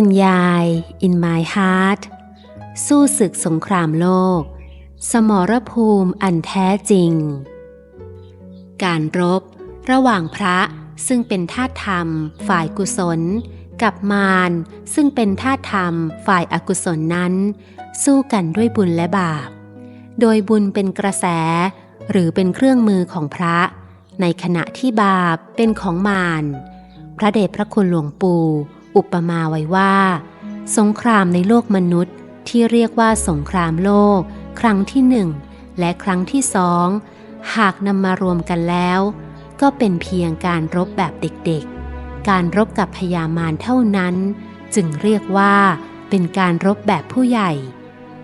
คุณยาย in my heart สู้ศึกสงครามโลก สมรภูมิอันแท้จริง การรบ ระหว่างพระซึ่งเป็นธาตุธรรม ฝ่ายกุศล กับมารซึ่งเป็นธาตุธรรม ฝ่ายอากุศลนั้น สู้กันด้วยบุญและบาป โดยบุญเป็นกระแส หรือเป็นเครื่องมือของพระ ในขณะที่บาปเป็นของมารพระเดชพระคุณหลวงปู่ อุปมาไว้ว่า สงครามในโลกมนุษย์ที่เรียกว่าสงครามโลก ครั้งที่หนึ่งและครั้งที่สองหากนำมารวมกันแล้ว ก็เป็นเพียงการรบแบบเด็กๆ การรบกับพญามารเท่านั้น จึงเรียกว่าเป็นการรบแบบผู้ใหญ่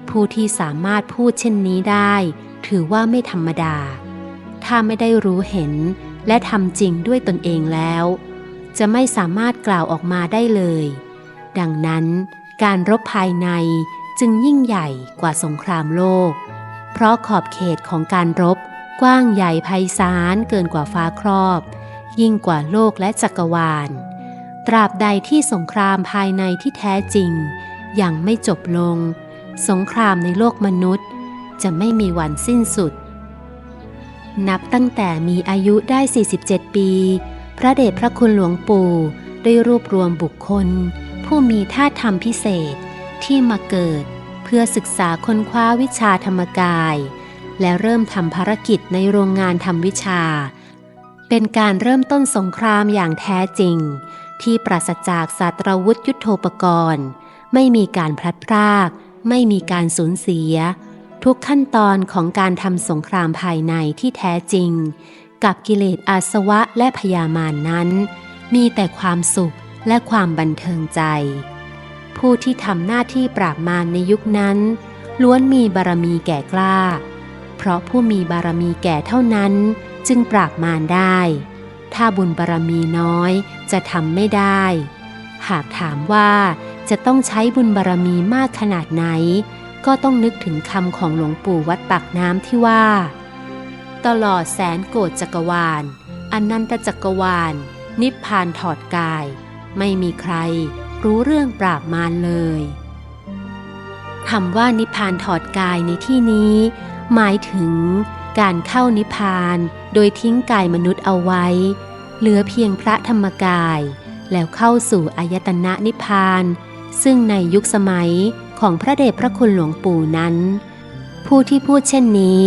ผู้ที่สามารถพูดเช่นนี้ได้ ถือว่าไม่ธรรมดา ถ้าไม่ได้รู้เห็นและทำจริงด้วยตนเองแล้ว จะไม่สามารถกล่าวออกมาได้เลย ดังนั้นการรบภายในจึงยิ่งใหญ่กว่าสงครามโลก เพราะขอบเขตของการรบกว้างใหญ่ไพศาลเกินกว่าฟ้าครอบ ยิ่งกว่าโลกและจักรวาล ตราบใดที่สงครามภายในที่แท้จริง ยังไม่จบลง สงครามในโลกมนุษย์ จะไม่มีวันสิ้นสุด นับตั้งแต่มีอายุได้ 47 ปี ระเดชพระคุณหลวงปู่ได้รวบรวมบุคคล ผู้มีท่าธรรมพิเศษที่มาเกิด เพื่อศึกษาค้นคว้าวิชาธรรมกาย และเริ่มทำภารกิจในโรงงานทำวิชา เป็นการเริ่มต้นสงครามอย่างแท้จริง ที่ปราศจากศาสตรวุธยุโทโธปกรณ์ ไม่มีการพลัดพราก ไม่มีการสูญเสีย ทุกขั้นตอนของการทำสงครามภายในที่แท้จริง กับกิเลสอาสวะและพยามานนั้น มีแต่ความสุขและความบันเทิงใจ ผู้ที่ทำหน้าที่ปราบมารในยุคนั้น ล้วนมีบารมีแก่กล้า เพราะผู้มีบารมีแก่เท่านั้นจึงปราบมารได้ ถ้าบุญบารมีน้อยจะทำไม่ได้ หากถามว่าจะต้องใช้บุญบารมีมากขนาดไหน ก็ต้องนึกถึงคำของหลวงปู่วัดปากน้ำที่ว่า ตลอดแสนโกฏจักรวาลอนันตจักรวาล นิพพานถอดกาย ไม่มีใครรู้เรื่องปราบมารเลยคำว่านิพพานถอดกายในที่นี้ หมายถึงการเข้านิพพานโดยทิ้งกายมนุษย์เอาไว้ เหลือเพียงพระธรรมกาย แล้วเข้าสู่อายตนะนิพพาน ซึ่งในยุคสมัยของพระเดชพระคุณหลวงปู่นั้น ผู้ที่พูดเช่นนี้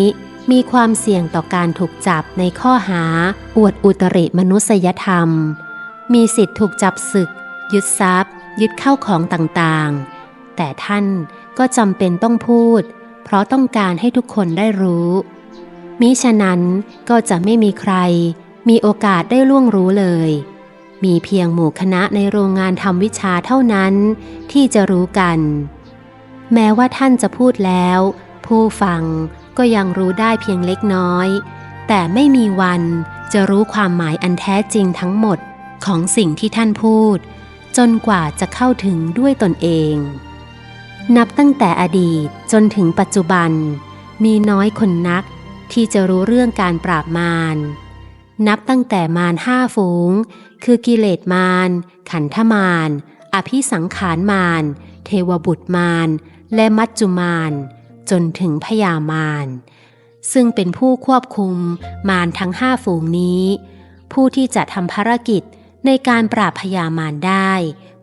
มีความเสี่ยงต่อการถูกจับในข้อหา อวดอุตริมนุษยธรรม มีสิทธิ์ถูกจับศึก ยึดทรัพย์ ยึดเข้าของต่างๆ แต่ท่านก็จำเป็นต้องพูด เพราะต้องการให้ทุกคนได้รู้มิฉะนั้นก็จะไม่มีใคร มีโอกาสได้ล่วงรู้เลย มีเพียงหมู่คณะในโรงงานทำวิชาเท่านั้นที่จะรู้กัน แม้ว่าท่านจะพูดแล้ว ผู้ฟังก็ยังรู้ได้เพียงเล็กน้อย แต่ไม่มีวันจะรู้ความหมายอันแท้จริงทั้งหมดของสิ่งที่ท่านพูด จนกว่าจะเข้าถึงด้วยตนเอง นับตั้งแต่อดีตจนถึงปัจจุบัน มีน้อยคนนักที่จะรู้เรื่องการปราบมารนับตั้งแต่มารห้าฝูง คือกิเลสมารขันธมารอภิสังขารมารเทวบุตรมารและมัจจุมาร จนถึงพยามารซึ่งเป็นผู้ควบคุมมารทั้งห้าฝูงนี้ ผู้ที่จะทำภารกิจในการปราบพยามารได้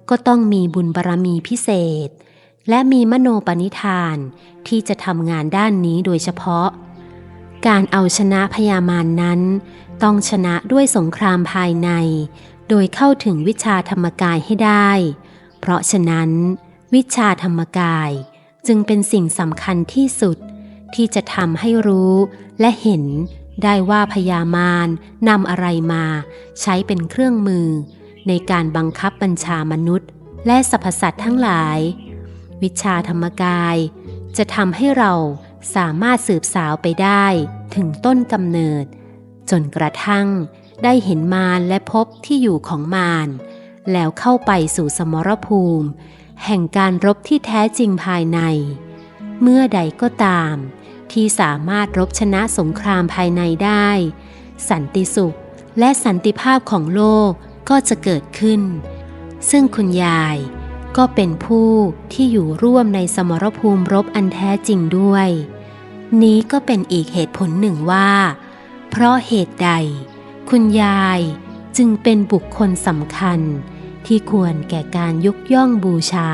ก็ต้องมีบุญบารรมีพิเศษ และมีมโนปณิธานที่จะทำงานด้านนี้โดยเฉพาะ การเอาชนะพยามารนนั้น ต้องชนะด้วยสงครามภายใน โดยเข้าถึงวิชาธรรมกายให้ได้ เพราะฉะนั้น วิชาธรรมกาย จึงเป็นสิ่งสำคัญที่สุด ที่จะทำให้รู้และเห็นได้ว่าพยามารนำอะไรมาใช้เป็นเครื่องมือ ในการบังคับบัญชามนุษย์ และสรรพสัตว์ทั้งหลาย วิชาธรรมกาย จะทำให้เราสามารถสืบสาวไปได้ถึงต้นกำเนิด จนกระทั่งได้เห็นมารและพบที่อยู่ของมารแล้วเข้าไปสู่สมรภูมิ แห่งการรบที่แท้จริงภายใน เมื่อใดก็ตาม ที่สามารถรบชนะสงครามภายในได้ สันติสุขและสันติภาพของโลกก็จะเกิดขึ้น ซึ่งคุณยายก็เป็นผู้ที่อยู่ร่วมในสมรภูมิรบอันแท้จริงด้วย นี้ก็เป็นอีกเหตุผลหนึ่งว่า เพราะเหตุใด คุณยายจึงเป็นบุคคลสำคัญ ที่ควรแก่การยกย่องบูชา